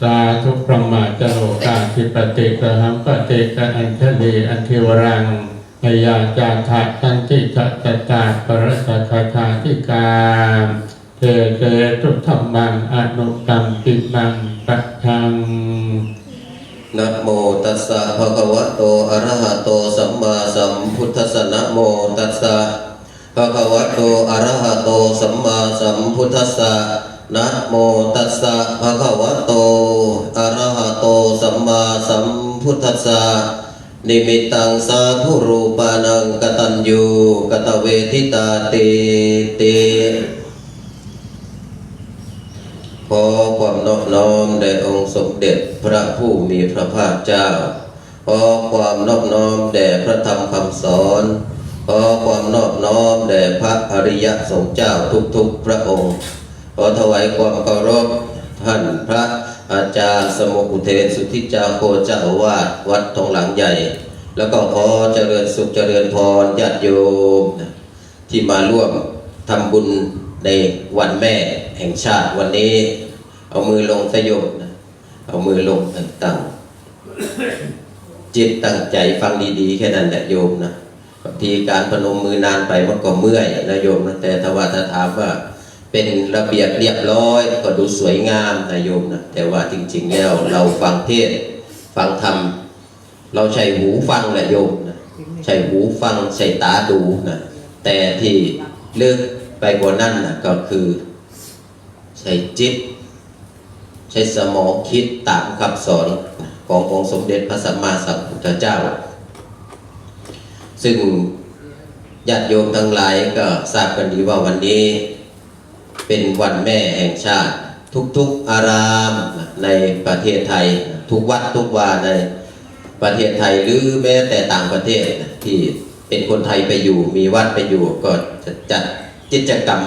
สาธุพระมาจโลกาธิปติกระหัมปติกะอัญชลีอันเทวรังพยาจาทะตันติจัตตาปรสัทธาธิกาเทเตตุธรรมังอนุตัมปิมังปัจจังนะโมตัสสะภะคะวะโตอะระหะโตสัมมาสัมพุทธัสสะนะโมตัสสะภะคะวะโตอะระหะโตสัมมาสัมพุทธัสสะ นะโมตัสสะภะคะวะโตอะระหะโตสัมมาสัมพุทธัสสะนิมิตังสาธุรูปานังกตัญญูกตเวทิตาติติขอความนอบน้อมแด่องค์สมเด็จพระผู้มีพระภาคเจ้า ขอความนอบน้อมแด่พระธรรมคำสอน ขอความนอบน้อมแด่พระอริยสงฆ์เจ้าทุกๆพระองค์ ขอถวายความเคารพท่านพระอาจารย์สมุอุเทนสุทธิจาโคเจ้าวาสวัดทองหลังใหญ่ แล้วก็ขอเจริญสุขเจริญพรญาติโยม ที่มาร่วมทำบุญในวันแม่แห่งชาติวันนี้ เอามือลงสยบนะเอามือลงตั้งๆจิตตั้งใจฟังดีๆ แค่นั้นแหละโยมนะบางทีการพนมมือนานไปมันก็เมื่อยนะโยมนะแต่ถ้าว่าถ้าถามว่า เป็นระเบียบเรียบร้อย ก็ดูสวยงามนะโยมนะแต่ว่าจริงๆแล้วเราฟังเทศฟังธรรมเราใช้หูฟังแหละโยมนะใช้หูฟังใช้ตาดูนะแต่ที่เลือกไปกว่านั้นนะก็คือ ใช้จิต ใช้สมองคิดตามคำสอนขององค์สมเด็จพระสัมมาสัมพุทธเจ้า ซึ่งญาติโยมทั้งหลายก็ทราบกันดีว่าวันนี้ เป็นวันแม่แห่งชาติ ทุกๆอารามในประเทศไทย ทุกวัดทุกวาในประเทศไทยหรือแม้แต่ต่างประเทศที่เป็นคนไทยไปอยู่ มีวัดไปอยู่ก็จะจัดกิจกรรม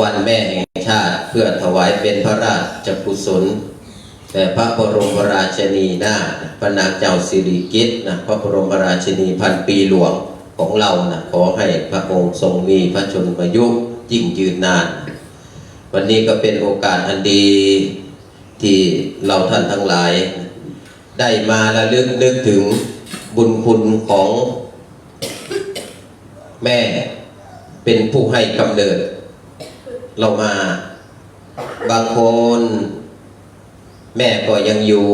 วันแม่แห่งชาติเพื่อถวายเป็นพระราชกุศลแต่พระบรมราชินีนาถพระนางเจ้าสิริกิติ์นะพระบรมราชินีพันปีหลวงของเรานะขอให้พระองค์ทรงมีพระชนมายุ ยิ่งยืนนาน วันนี้ก็เป็นโอกาสอันดีที่เราท่านทั้งหลาย ได้มาและลึกนึกถึงบุญคุณของแม่เป็นผู้ให้กำเนิด เรามาบางคน แม่ก็ยังอยู่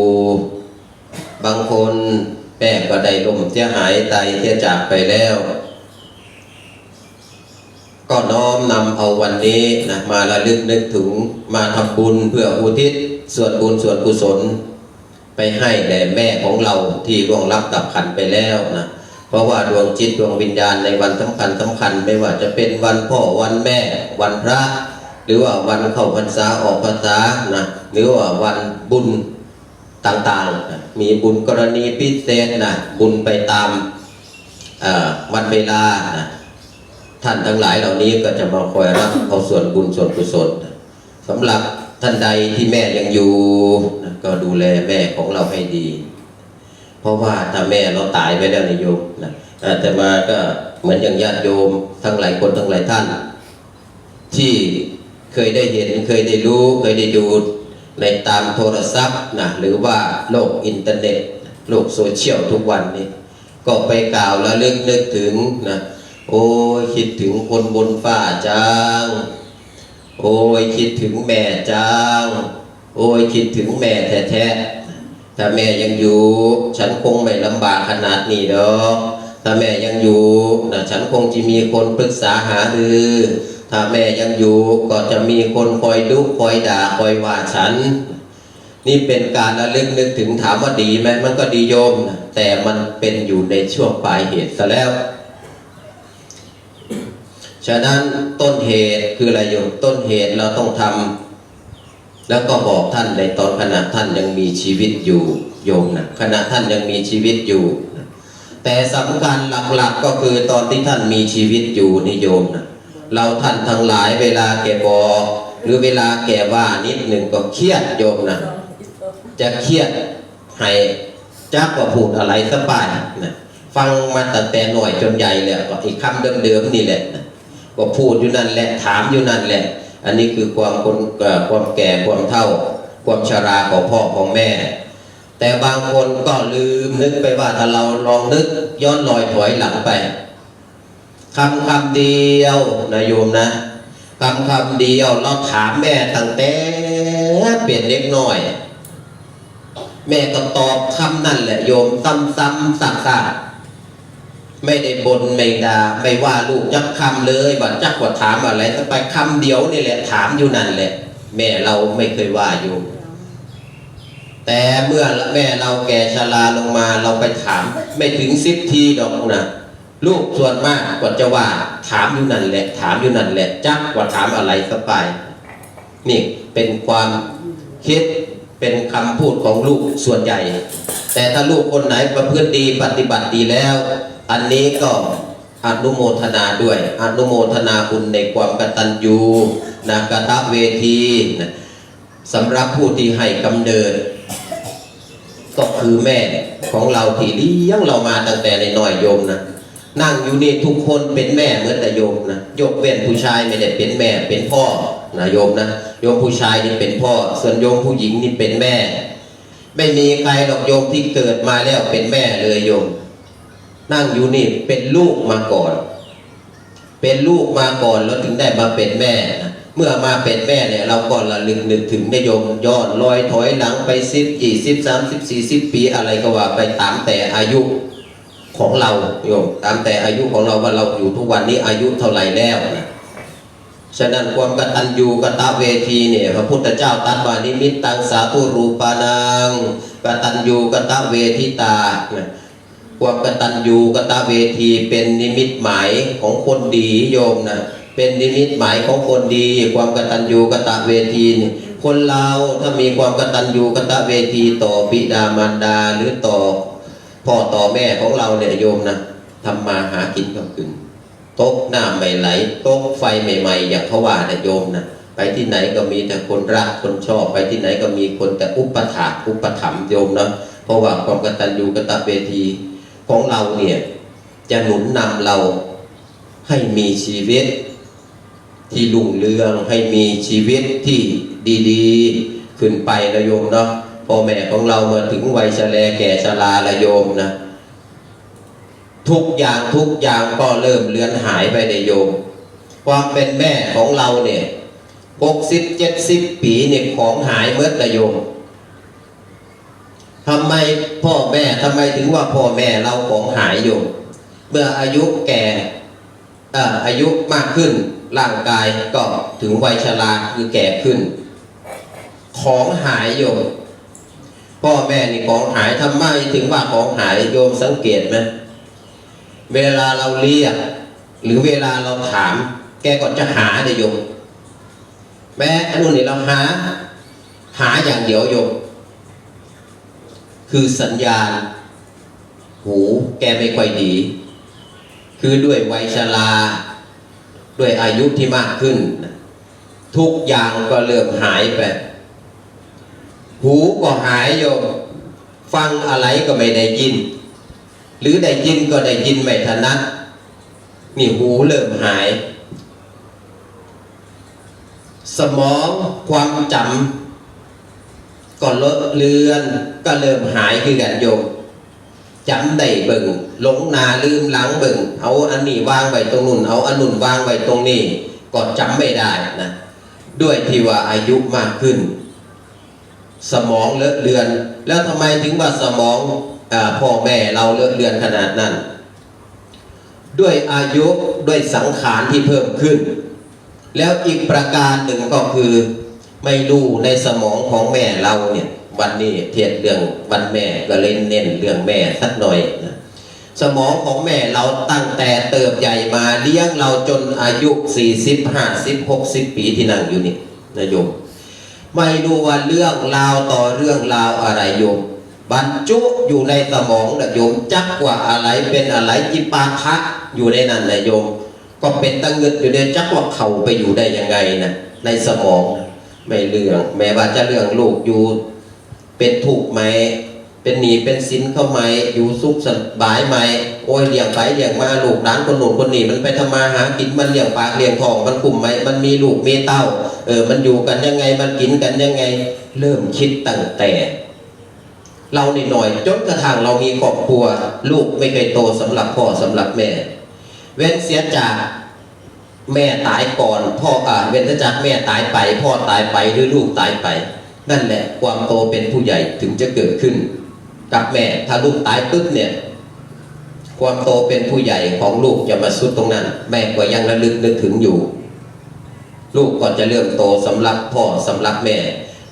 บางคนแม่ก็ได้ล่มเสียหายตายเสียจากไปแล้ว ก็น้อมนำเอาวันนี้นะมาระลึกนึกถึงมาทำบุญเพื่ออุทิศส่วนบุญส่วนกุศล ไปให้แด่แม่ของเราที่ร่วงรับดับขันไปแล้วนะเพราะว่าดวงจิตดวงวิญญาณในวันสำคัญสำคัญไม่ว่าจะเป็นวันพ่อวันแม่ วันพระ หรือว่าวันเข้าพรรษาออกพรรษานะหรือว่าวันบุญต่างๆนะมีบุญกรณีพิเศษนะบุญไปตามวันเวลานะ ท่านทั้งหลายเหล่านี้ก็จะมาคอยรับเอาส่วนบุญส่วนกุศลสำหรับท่านใดที่แม่ยังอยู่ก็ดูแลแม่ของเราให้ดี เพราะว่าถ้าแม่เราตายไปแล้วนายโยมนะแต่มาก็เหมือนอย่างญาติโยมทั้งหลายคนทั้งหลายท่าน ที่เคยได้เห็นเคยได้รู้เคยได้ดูในตามโทรศัพท์นะหรือว่าโลกอินเทอร์เน็ต โลกโซเชียลทุกวันนี้ ก็ไปกล่าวและลึกนึกถึงนะ โอ้ยคิดถึงคนบนฟ้าจัง โอ้ยคิดถึงแม่จัง โอ้ยคิดถึงแม่แท้ๆ ถ้าแม่ยังอยู่ ฉันคงไม่ลำบากขนาดนี้ดอก ถ้าแม่ยังอยู่นะฉันคงจะมีคนปรึกษาหารือถ้าแม่ยังอยู่ก็จะมีคนคอยดุคอยด่าคอยว่าฉัน นี่เป็นการระลึกนึกถึงถามว่าดีไหมมันก็ดีโยมนะแต่มันเป็นอยู่ในช่วงปลายเหตุซะแล้ว ฉะนั้นต้นเหตุคืออะไรโยมต้นเหตุเราต้องทำแล้วก็บอกท่านในตอนขณะท่านยังมีชีวิตอยู่โยมนะขณะท่านยังมีชีวิตอยู่ แต่สำคัญหลักๆก็คือตอนที่ท่านมีชีวิตอยู่นี่โยมนะเราท่านทั้งหลายเวลาแกบอกหรือเวลาแกว่านิดหนึ่งก็เครียดโยมนะจะเครียดให้จักว่าพูดอะไรสบายนะฟังมาตั้งแต่หน่อยจนใหญ่เลยก็อีกคำเดิมๆนี่แหละนะ ก็พูดอยู่นั่นแหละถามอยู่นั่นแหละ อันนี้คือความคนความแก่ความเฒ่า ความชราของพ่อของแม่ แต่บางคนก็ลืมนึกไปว่าถ้าเราลองนึกย้อนลอยถอยหลังไปคำคำเดียวนะโยมนะคำคำเดียวเราถามแม่ตั้งแต่เปลี่ยนเล็กน้อย แม่ก็ตอบคำนั่นแหละโยมซ้ำๆซักๆ ไม่ได้บนไม่ด่าไม่ว่าลูกจักคำเลยบัดจักว่าถามอะไรก็ไปคำเดียวนี่แหละถามอยู่นั่นแหละ แม่เราไม่เคยว่าอยู่ แต่เมื่อแม่เราแก่ชราลงมาเราไปถาม ไม่ถึงสิบทีดอกนะลูกส่วนมากกว่าจะว่า ถามอยู่นั่นแหละ ถามอยู่นั่นแหละ จักว่าถามอะไรก็ไป นี่เป็นความคิดเป็นคำพูดของลูกส่วนใหญ่ แต่ถ้าลูกคนไหนประพฤติดีปฏิบัติดีแล้ว อันนี้ก็อนุโมทนาด้วย อนุโมทนาคุณในความกตัญญูนะกตเวทีนะสำหรับผู้ที่ให้กำเนิด ก็คือแม่ของเราที่เลี้ยงเรามาตั้งแต่ในน้อยโยมนะนั่งอยู่นี่ทุกคนเป็นแม่เหมือนแต่โยมนะยกเว้นผู้ชายไม่ได้เป็นแม่เป็นพ่อนะโยมนะโยมผู้ชายนี่เป็นพ่อ ส่วนโยมผู้หญิงนี่เป็นแม่ ไม่มีใครหรอกโยมที่เกิดมาแล้วเป็นแม่เลยโยม นั่งอยู่นี่เป็นลูกมาก่อน เป็นลูกมาก่อนแล้วถึงได้มาเป็นแม่นะเมื่อมาเป็นแม่เนี่ย เราก็ระลึกนึกถึงนโยมย้อนลอยถอยหลังไปสิบยี่สิบสามสิบสี่สิบปีอะไรก็ว่าไปตามแต่อายุของเราโยมตามแต่อายุของเราว่าเราอยู่ทุกวันนี้อายุเท่าไหร่แล้วนะฉะนั้นความกตัญญูกตเวทีเนี่ยพระพุทธเจ้าตรัสว่านิมิตตังสาธุรูปานังกตัญญูกตเวทิตานะ ความกตัญญูกตเวทีเป็นนิมิตหมายของคนดีโยมนะเป็นนิมิตหมายของคนดี ความกตัญญูกตเวทีนี่คนเราถ้ามีความกตัญญูกตเวทีต่อบิดามารดาหรือต่อพ่อต่อแม่ของเราเนี่ยโยมนะทำมาหากินก็ขึ้นตกน้ำไม่ไหลตกไฟใหม่ ๆ อย่างเขาว่านะโยมนะไปที่ไหนก็มีแต่คนรักคนชอบ ไปที่ไหนก็มีคนแต่อุปถาอุปถัมภ์โยมนะเพราะว่าความกตัญญูกตเวที ของเราเนี่ยจะหนุนนำเราให้มีชีวิตที่รุ่งเรืองให้มีชีวิตที่ดีๆ ขึ้นไปนะโยมเนาะพ่อแม่ของเรามาถึงวัยชราแก่ชราละโยมนะ ทุกอย่างทุกอย่างก็เริ่มเลือนหายไปในโยม ความเป็นแม่ของเราเนี่ยหกสิบเจ็ดสิบปีเนี่ยของหายเมื่อละโยม ทำไมพ่อแม่ทำไมถึงว่าพ่อแม่เราของหายอยู่ เมื่ออายุแก่อายุมากขึ้นร่างกายก็ถึงวัยชราคือแก่ขึ้น ของหายโยมพ่อแม่นี่ของหายทำไมถึงว่าของหายโยมสังเกตไหมเวลาเราเรียก หรือเวลาเราถาม แกก็จะหาเดยโยมแม้อันนู้นนี่เราหา หาอย่างเดียวโยม คือสัญญาณ หูแกไม่ค่อยดี คือด้วยวัยชราด้วยอายุที่มากขึ้น ทุกอย่างก็เริ่มหายไป หูก็หายโยมฟังอะไรก็ไม่ได้ยิน หรือได้ยินก็ได้ยินไม่ถนัดนี่หูเริ่มหาย สมองความจำ ก็ลดเลือนก็เริ่มหายคือกันโยมจำได้เบิ่งหลงนาลืมหลังเบิ่งเอาอันนี้วางไว้ตรงนู้นเอาอันนู้นวางไว้ตรงนี้ก็จำไม่ได้นะด้วยที่ว่าอายุมากขึ้น สมองเลอะเลือน แล้วทำไมถึงว่าสมองอพ่อแม่เราเลอะเลือนขนาดนั้น ด้วยอายุด้วยสังขารที่เพิ่มขึ้น แล้วอีกประการหนึ่งก็คือ ไม่รู้ในสมองของแม่เราเนี่ยวันนี้เทียนเรื่องวันแม่ก็เลยเน้นเรื่องแม่สักหน่อยนะสมองของแม่เราตั้งแต่เติบใหญ่มาเลี้ยงเราจนอายุ40 50 60 ปีที่นั่งอยู่นี่นะโยมไม่รู้ว่าเรื่องราวต่อเรื่องราวอะไรโยมบรรจุอยู่ในสมองนะโยมจักกว่าอะไรเป็นอะไรจิปาทะอยู่ในนั้นนะโยม ก็เป็นตังเงินอยู่ในจักว่าเขาไปอยู่ได้ยังไงนะในสมอง ไม่เรื่อง แม้ว่าจะเรื่องลูกอยู่ เป็นทุกไหม เป็นหนีเป็นสินเข้าไหมอยู่สุขสบายไหมโอ้ยเลี้ยงไปเลี้ยงมาลูกหลานคนหนุนคนหนีมันไปทำมาหากินมันเลี้ยงปากเลี้ยงท้องมันกลุ่มไหมมันมีลูกมีเต้า เออ มันอยู่กันยังไงมันกินกันยังไง เริ่มคิดตั้งแต่ เราหน่อยๆจนกระทั่งเรามีครอบครัว ลูกไม่เคยโตสำหรับพ่อสำหรับแม่ เว้นเสียจาก แม่ตายก่อนพ่ออ่าเว้นจากแม่ตายไป พ่อตายไปหรือลูกตายไป นั่นแหละความโตเป็นผู้ใหญ่ถึงจะเกิดขึ้น กับแม่ถ้าลูกตายปุ๊บเนี่ย ความโตเป็นผู้ใหญ่ของลูกจะมาสุดตรงนั้น แม่ก็ยังระลึกนึกถึงอยู่ ลูกก็จะเริ่มโตสำหรับพ่อสำหรับแม่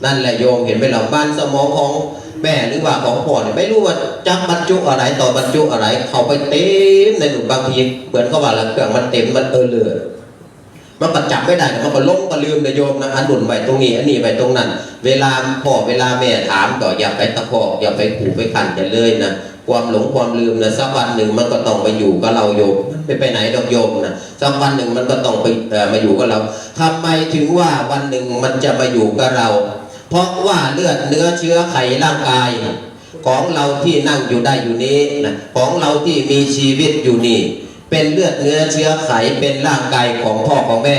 นั่นแหละโยมเห็นไหมเราบ้านสมองของแม่หรือว่าของพ่อเนี่ยไม่รู้ว่าจะบบรรจุอะไรต่อบรรจุอะไร เขาไปเต็มในหนุนบางทีเหมือนเขาว่าละเครื่องมันเต็มมันเออเลย มันก็จับไม่ได้มันก็ล้มก็ลืมนะโยมนะอันหนุนไปตรงนี้อันนี้ไปตรงนั้น เวลาพ่อเวลาแม่ถามก็อย่าไปตะคอกอย่าไปขู่ไปขันกันเลยนะความหลงความลืมนะสักวันหนึ่งมันก็ต้องไปอยู่กับเราโยมมันไม่ไปไหนดอกโยมนะสักวันหนึ่งมันก็ต้องไปมาอยู่กับเราทำไมถึงว่าวันหนึ่งมันจะมาอยู่กับเรา เพราะว่าเลือดเนื้อเชื้อไขร่างกาย ของเราที่นั่งอยู่ได้อยู่นี้นะของเราที่มีชีวิตอยู่นี่ เป็นเลือดเนื้อเชื้อไขเป็นร่างกายของพ่อของแม่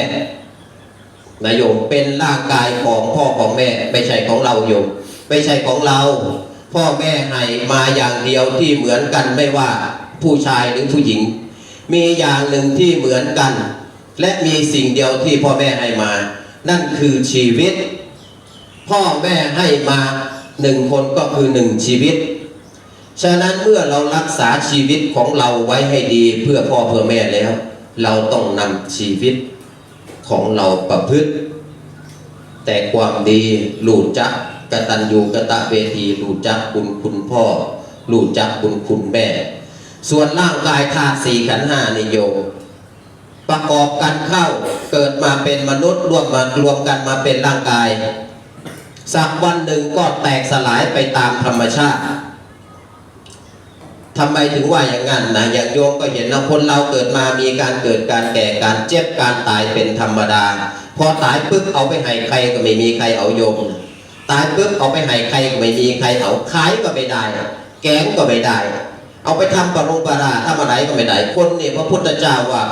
นายโยมเป็นร่างกายของพ่อของแม่ ไม่ใช่ของเราโยมไม่ใช่ของเรา พ่อแม่ให้มาอย่างเดียวที่เหมือนกันไม่ว่าผู้ชายหรือผู้หญิง มีอย่างหนึ่งที่เหมือนกัน และมีสิ่งเดียวที่พ่อแม่ให้มา นั่นคือชีวิต พ่อแม่ให้มาหนึ่งคนก็คือหนึ่งชีวิต ฉะนั้นเมื่อเรารักษาชีวิตของเราไว้ให้ดีเพื่อพ่อเพื่อแม่แล้ว เราต้องนำชีวิตของเราประพฤติ แต่ความดีรู้จักกตัญญูกตะเวทีรู้จักคุณคุณพ่อรู้จักคุณคุณแม่ ส่วนร่างกายธาตุสี่ขันห้านิโยมประกอบกันเข้าเกิดมาเป็นมนุษย์รวมมารวมกันมาเป็นร่างกาย สักวันหนึ่งก็แตกสลายไปตามธรรมชาติ ทำไมถึงว่าอย่างนั้นนะอย่างโยมก็เห็นนะคนเราเกิดมามีการเกิดการแก่การเจ็บการตายเป็นธรรมดา พอตายปุ๊บเอาไปให้ใครก็ไม่มีใครเอาโยม ตายปุ๊บเอาไปให้ใครก็ไม่มีใครเอาขายก็ไม่ได้ แกงก็ไม่ได้ เอาไปทำปะรงปะราทำอะไรก็ไม่ได้คนเนี่ยพระพุทธเจ้าว่า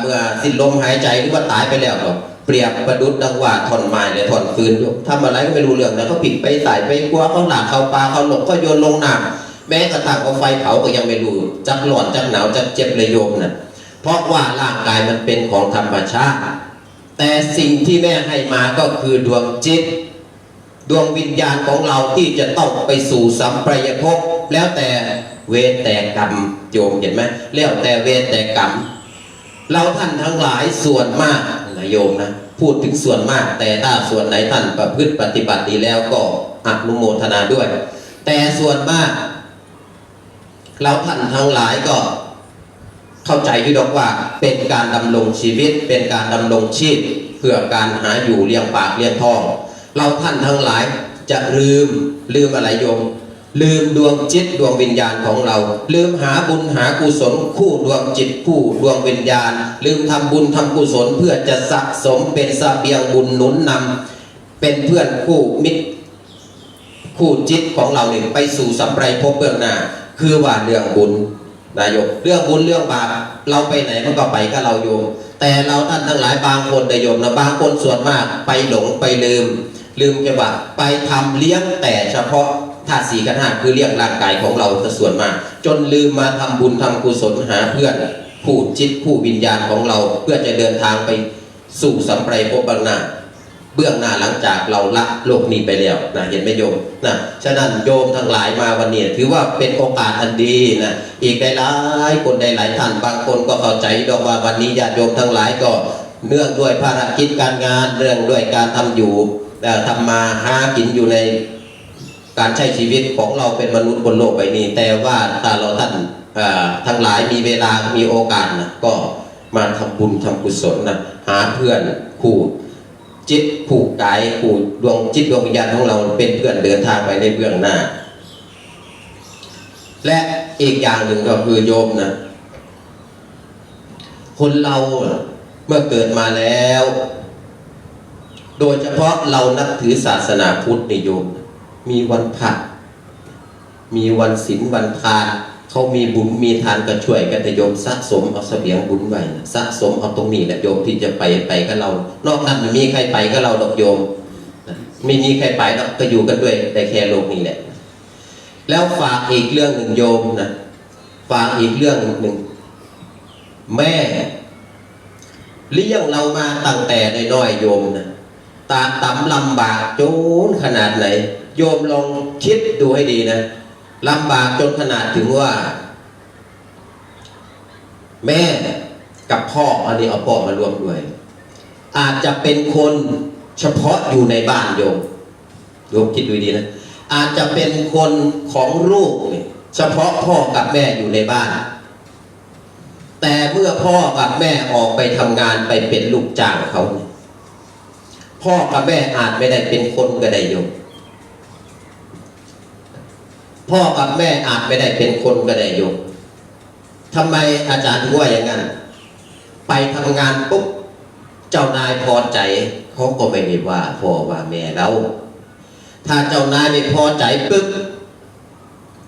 เมื่อสิ้นลมหายใจหรือว่าตายไปแล้วก็เปรียบประดุดดังว่าท่อนไม้และท่อนฟืนอยู่ทำอะไรก็ไม่รู้เรื่องนะเขาผิดไปตายไปกลัวเขาหนักเขาปลาเขาหลงก็โยนลงน้ำ แม้กระทั่งเอาไฟเผาก็ยังไม่รู้จักหลอนจักหนาวจักเจ็บเลยโยมนะเพราะว่าร่างกายมันเป็นของธรรมชาติ แต่สิ่งที่แม่ให้มาก็คือดวงจิต ดวงวิญญาณของเราที่จะต้องไปสู่สัมปรายภพแล้วแต่เวรแต่กรรมโยมเห็นไหมแล้วแต่เวรแต่กรรม เราท่านทั้งหลายส่วนมากนะโยมนะพูดถึงส่วนมาก แต่ถ้าส่วนไหนท่านประพฤติปฏิบัติดีแล้วก็อนุโมทนาด้วย แต่ส่วนมาก เราท่านทั้งหลายก็เข้าใจอยู่ดอกว่าเป็นการดำรงชีวิต เป็นการดำรงชีพ เพื่อการหาอยู่เลี้ยงปากเลี้ยงท้อง เราท่านทั้งหลายจะลืมลืมอะไรโยม ลืมดวงจิตดวงวิญญาณของเรา ลืมหาบุญหากุศลคู่ดวงจิตคู่ดวงวิญญาณ ลืมทำบุญทำกุศลเพื่อจะสะสมเป็นเบียงบุญหนุนนำเป็นเพื่อนคู่มิตรคู่จิตของเราเนี่ยไปสู่สัมปรายภเบื้องหน้า คือว่าเรื่องบุญนายกเรื่องบุญเรื่องบาปเราไปไหนมันก็ไปกับเราโยม แต่เราท่านทั้งหลายบางคนนะโยมนะบางคนส่วนมากไปหลงไปลืม ลืมจะว่าไปทำเลี้ยงแต่เฉพาะธาตุสี่ขันห้าคือเลี้ยงร่างกายของเราแต่ส่วนมาก จนลืมมาทำบุญทำกุศลหาเพื่อนผู้จิตผู้วิญญาณของเราเพื่อจะเดินทางไปสู่สัมปรายภพบื้องนา เบื้องหน้าหลังจากเราละโลกนี้ไปแล้วนะเห็นไหมโยมนะฉะนั้นโยมทั้งหลายมาวันนี้ถือว่าเป็นโอกาสอันดีนะอีกได้หลายคนได้หลายท่านบางคนก็เข้าใจดอกว่าวันนี้ญาติโยมทั้งหลายก็เนื่องด้วยภารกิจการงานเรื่องด้วยการทำอยู่เอ่ทำมาหากินอยู่ในการใช้ชีวิตของเราเป็นมนุษย์บนโลกใบนี้ แต่ว่าถ้าเราท่านอ่อทั้งหลายมีเวลามีโอกาสนะก็มาทำบุญทำกุศลนะหาเพื่อนคู่ จิตผูกกายผูกดวงจิตดวงวิญญาณของเราเป็นเพื่อนเดินทางไปในเบื้องหน้า และอีกอย่างหนึ่งก็คือโยมนะคนเราเมื่อเกิดมาแล้ว โดยเฉพาะเรานับถือศาสนาพุทธนิยม มีวันพระมีวันศีลวันทาน เขามีบุญมีทานก็ช่วยกันแต่โยมสะสมเอาเสบียงบุญไว้นะสะสมเอาตรงนี้แหละโยมที่จะไปไปกับเรา นอกนั้นไม่มีใครไปกับเราดอกโยม ไม่มีใครไปหรอกก็อยู่กันด้วยแต่แค่โลกนี้แหละ แล้วฝากอีกเรื่องหนึ่งโยมนะฝากอีกเรื่องหนึ่งแม่เลี้ยงเรามาตั้งแต่ในน้อยโยมนะตาต่ำลำบากจนขนาดไหน โยมลองคิดดูให้ดีนะ ลำบากจนขนาดถึงว่า แม่กับพ่ออันนี้เอาพ่อมารวมด้วย อาจจะเป็นคนเฉพาะอยู่ในบ้านโยมโยมคิดดูดีนะ อาจจะเป็นคนของลูกเฉพาะพ่อกับแม่อยู่ในบ้าน แต่เมื่อพ่อกับแม่ออกไปทำงานไปเป็นลูกจ้างเขา พ่อกับแม่อาจไม่ได้เป็นคนก็ได้โยม พ่อกับแม่อาจไม่ได้เป็นคนก็ได้โยมทำไมอาจารย์ว่าอย่างนั้น ไปทำงานปุ๊บเจ้านายพอใจเขาก็ไม่ได้ว่าพ่อว่าแม่เราถ้าเจ้านายไม่พอใจปุ๊บ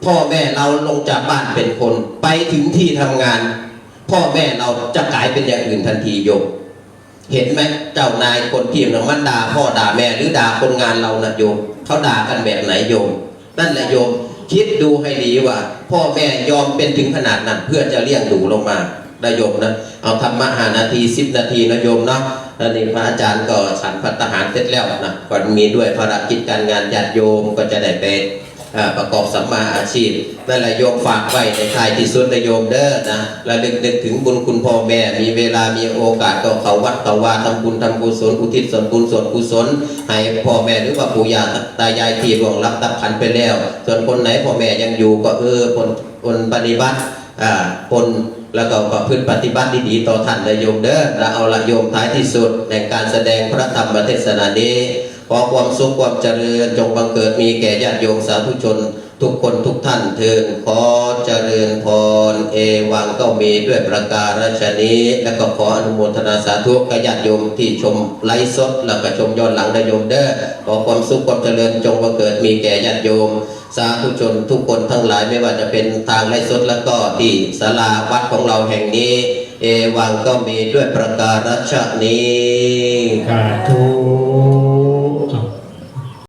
พ่อแม่เราลงจากบ้านเป็นคน ไปถึงที่ทำงาน พ่อแม่เราจะกลายเป็นอย่างอื่นทันทีโยมเห็นไหมเจ้านายคนที่นะมันด่าพ่อด่าแม่หรือด่าคนงานเรานะโยมเขาด่ากันแบบไหนโยมนั่นแหละโยม คิดดูให้ดีว่า พ่อแม่ยอมเป็นถึงขนาดนั้นเพื่อจะเลี้ยงดูลงมานะโยมนะ เอาธรรมะหานาทีสิบนาทีนะโยมเนาะแล้วนี่พระอาจารย์ก็ฉันพัฒหารเสร็จแล้วนะก่อนมีด้วยภารกิจการงานญาติโยมก็จะได้ไปอ่า ประกอบสัมมาอาชีพนั่นแหละโยมฝากไว้ในท้ายที่สุดนะโยมเด้อนะระลึกนึกถึงบุญคุณพ่อแม่ มีเวลามีโอกาสก็เขาวัดเขาวาทำบุญทำกุศลอุทิศส่วนบุญส่วนกุศลให้พ่อแม่หรือว่าปู่ย่าตายายที่ล่วงลับดับขันไปแล้ว ส่วนคนไหนพ่อแม่ยังอยู่ก็เออคนคนปฏิบัติอ่าคนแล้วก็ประพฤติปฏิบัติดีๆต่อท่านนะโยมเด้อแล้วเอาละโยมท้ายที่สุดในการแสดงพระธรรมเทศนานี้ ขอความสุขความเจริญจงบังเกิดมีแก่ญาติโยมสาธุชน ทุกคนทุกท่านเทินขอเจริญพรเอวังก็มีด้วยประการฉนี้ และก็ขออนุโมทนาสาธุกับญาติโยมที่ชมไลฟ์สดแล้วก็ชมย้อนหลังนะโยมเด้อขอความสุขความเจริญจงบังเกิดมีแก่ญาติโยมสาธุชนทุกคนทั้งหลายไม่ว่าจะเป็นทางไลฟ์สดแล้วก็ที่ศาลาวัดของเราแห่งนี้ เอวังก็มีด้วยประการฉนี้สาธุ